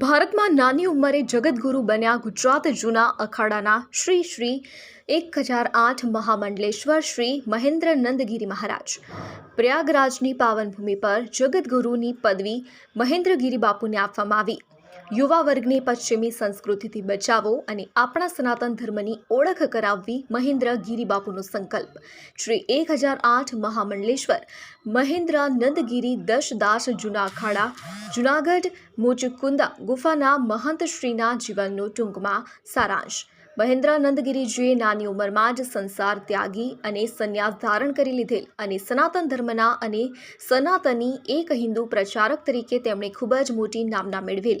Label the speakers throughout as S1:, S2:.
S1: ભારતમાં નાની ઉંમરે જગતગુરુ બન્યા ગુજરાત જૂના અખાડાના શ્રી શ્રી એક હજાર આઠ મહામંડલેશ્વર શ્રી મહેન્દ્ર નંદગીરી મહારાજ. પ્રયાગરાજની પાવનભૂમિ પર જગતગુરુની પદવી મહેન્દ્રગીરી બાપુને આપવામાં આવી. યુવા વર્ગને પશ્ચિમી સંસ્કૃતિથી બચાવો અને આપણા સનાતન ધર્મની ઓળખ કરાવવી મહેન્દ્ર ગિરિબાપુનો સંકલ્પ. શ્રી એક હજાર આઠ મહામંડલેશ્વર, મહેન્દ્ર નંદગીરી દશદાસ જૂના અખાડા જુનાગઢ, મુચકુંદા ગુફાના મહંત શ્રીના જીવનનો ટૂંકમાં સારાંશ. મહેન્દ્ર નંદગીરીજીએ નાની ઉંમરમાં જ સંસાર ત્યાગી અને સંન્યાસ ધારણ કરી લીધેલ અને સનાતન ધર્મના અને સનાતની એક હિન્દુ પ્રચારક તરીકે તેમણે ખૂબ જ મોટી નામના મેળવેલ.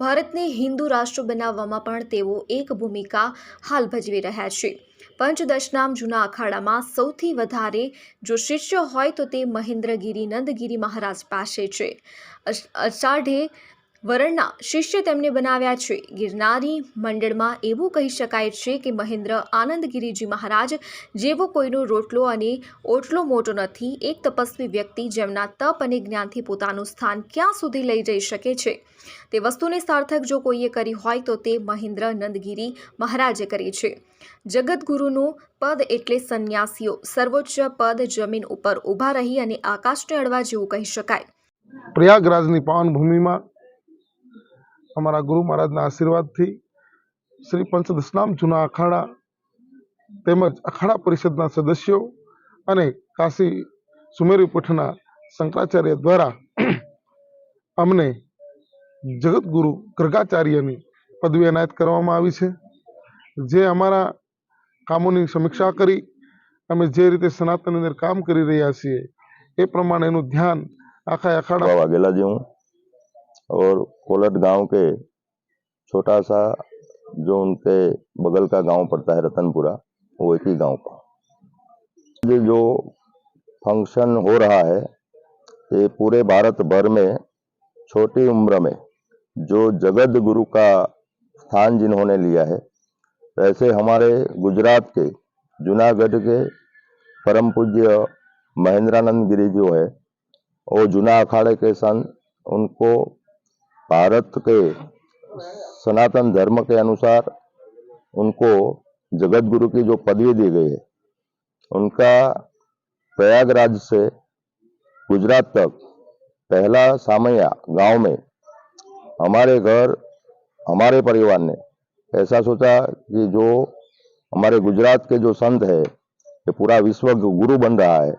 S1: ભારતને હિન્દુ રાષ્ટ્ર બનાવવામાં પણ તેઓ એક ભૂમિકા હાલ ભજવી રહ્યા છે. પંચદશનામ જૂના અખાડામાં સૌથી વધારે જો શિષ્ય હોય તો તે મહેન્દ્રગીરી નંદગીરી મહારાજ પાસે છે. અષાઢે વરણના શિષ્ય તેમને બનાવ્યા છે. ગિરનારી મંડળમાં એવું કહી શકાય છે કે મહેન્દ્ર આનંદગીરીજી મહારાજ જેવો કોઈનો રોટલો અને ઓટલો મોટો નથી, એક તપસ્વી વ્યક્તિ જેમના તપ અને જ્ઞાનથી પોતાનું સ્થાન ક્યાં સુધી લઈ જઈ શકે છે? તે વસ્તુને સાર્થક જો કોઈએ કરી હોય તો તે મહેન્દ્ર નંદગીરી મહારાજે કરી છે. જગતગુરુનું પદ એટલે સંન્યાસીઓ. સર્વોચ્ચ પદ જમીન ઉપર ઊભા રહી અને આકાશને અડવા જેવું કહી શકાય.
S2: પ્રયાગરાજની પાવન ભૂમિમાં અમારા ગુરુ મહારાજના આશીર્વાદથી શ્રી પંચ સ્નામ જૂના અખાડા તેમજ અખાડા પરિષદના સદસ્યો અને કાશી સુમેરી પીઠના શંકરાચાર્ય દ્વારા અમને જગતગુરુ ગ્રગાચાર્યની પદવી એનાયત કરવામાં આવી છે. જે અમારા કામોની સમીક્ષા કરી અમે જે રીતે સનાતન અંદર કામ કરી રહ્યા છીએ એ પ્રમાણેનું ધ્યાન આખા અખાડા
S3: વાગેલા જેવું और कोलट गाँव के छोटा सा जो उनके बगल का गाँव पड़ता है रतनपुरा, वो एक ही गाँव का जो फ़ंक्शन हो रहा है, ये पूरे भारत भर में छोटी उम्र में जो जगत गुरु का स्थान जिन्होंने लिया है, वैसे हमारे गुजरात के, जूनागढ़ के परम पूज्य महेंद्रानंद गिरी जो है वो जूना अखाड़े के सन उनको भारत के सनातन धर्म के अनुसार उनको जगत गुरु की जो पदवी दी गई है उनका प्रयागराज से गुजरात तक पहला सामया गांव में हमारे घर हमारे परिवार ने ऐसा सोचा कि जो हमारे गुजरात के जो संत है ये पूरा विश्व गुरु बन रहा है